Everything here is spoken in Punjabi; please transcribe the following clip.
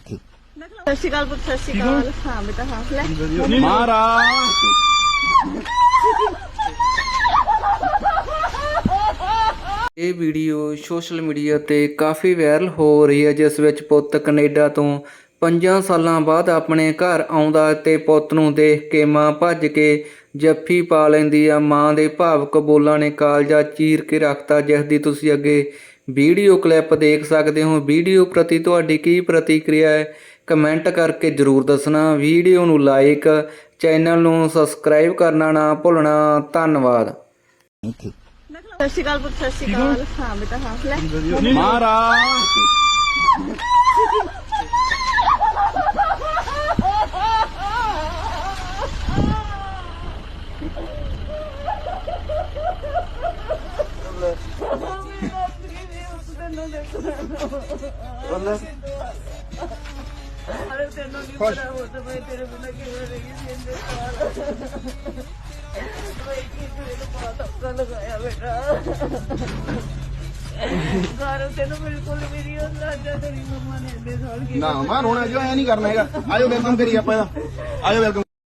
ਸਤਿ ਸ਼੍ਰੀ ਅਕਾਲ ਪੁੱਤ ਸਤਿ ਸ਼੍ਰੀ ਅਕਾਲ। ਹਾਂ? ਬੇਟਾ ਹਾਂ। ਲੈ। ਮਹਾਰਾਜ ਇਹ ਵੀਡੀਓ ਸੋਸ਼ਲ ਮੀਡੀਆ ਤੇ ਕਾਫੀ ਵਾਇਰਲ ਹੋ ਰਹੀ ਹੈ ਜਿਸ ਵਿੱਚ ਪੁੱਤ ਕੈਨੇਡਾ ਤੋਂ 5 ਸਾਲਾਂ ਬਾਅਦ ਆਪਣੇ ਘਰ ਆਉਂਦਾ ਤੇ ਪੁੱਤ ਨੂੰ ਦੇਖ ਕੇ ਮਾਂ ਭੱਜ ਕੇ ਜੱਫੀ ਪਾ ਲੈਂਦੀ ਆ। ਮਾਂ ਦੇ ਭਾਵਕ ਬੋਲਾਂ ਨੇ ਕਾਲਜਾ ਚੀਰ ਕੇ ਰੱਖਤਾ ਜਿਸ ਦੀ ਤੁਸੀਂ ਅੱਗੇ ਵੀਡੀਓ ਕਲਿੱਪ ਦੇਖ ਸਕਦੇ ਹੋ। ਵੀਡੀਓ ਪ੍ਰਤੀ ਤੁਹਾਡੀ ਕੀ ਪ੍ਰਤੀਕਿਰਿਆ ਹੈ? ਕਮੈਂਟ ਕਰਕੇ ਜਰੂਰ ਦੱਸਣਾ। ਵੀਡੀਓ ਨੂੰ ਲਾਈਕ ਚੈਨਲ ਨੂੰ ਸਬਸਕ੍ਰਾਈਬ ਕਰਨਾ ਨਾ ਭੁੱਲਣਾ। ਧੰਨਵਾਦ। ਸਤਿ ਸ਼੍ਰੀ ਅਕਾਲ ਪੁੱਤ ਸਤਿ ਸ਼੍ਰੀ ਅਕਾਲ। ਹਾਂ ਬੇਟਾ ਹਾਂ। ਲੈ। ਮਹਾਰਾਜ। ਅਰੇ ਤੈਨੂੰ ਨਹੀਂ ਪਤਾ ਹੋ ਤਾਂ ਮੈਂ ਤੇਰੇ ਬਿਨਾਂ ਕਿਵੇਂ ਰਹੀ ਇੰਨੇ ਸਾਲ। ਮੈਂ ਕੀ ਕਰੇ ਨੂੰ ਬਹੁਤ ਔਖਾ ਲਗਾਇਆ ਬੇਟਾ। ਘਰ ਤੈਨੂੰ ਬਿਲਕੁਲ ਵੀ ਨਹੀਂ ਹੁੰਦਾ ਤੇਰੀ ਮੰਮਾ ਨੇ ਇੰਨੇ ਸਾਲ ਕੀ ਨਾ ਮਾ ਰੋਣਾ ਜੋ ਐ ਨਹੀਂ ਕਰਨਾ ਹੈਗਾ। ਆਜੋ ਵੈਲਕਮ ਕਰੀ ਆਪਾਂ ਇਹਦਾ। ਆਜੋ ਵੈਲਕਮ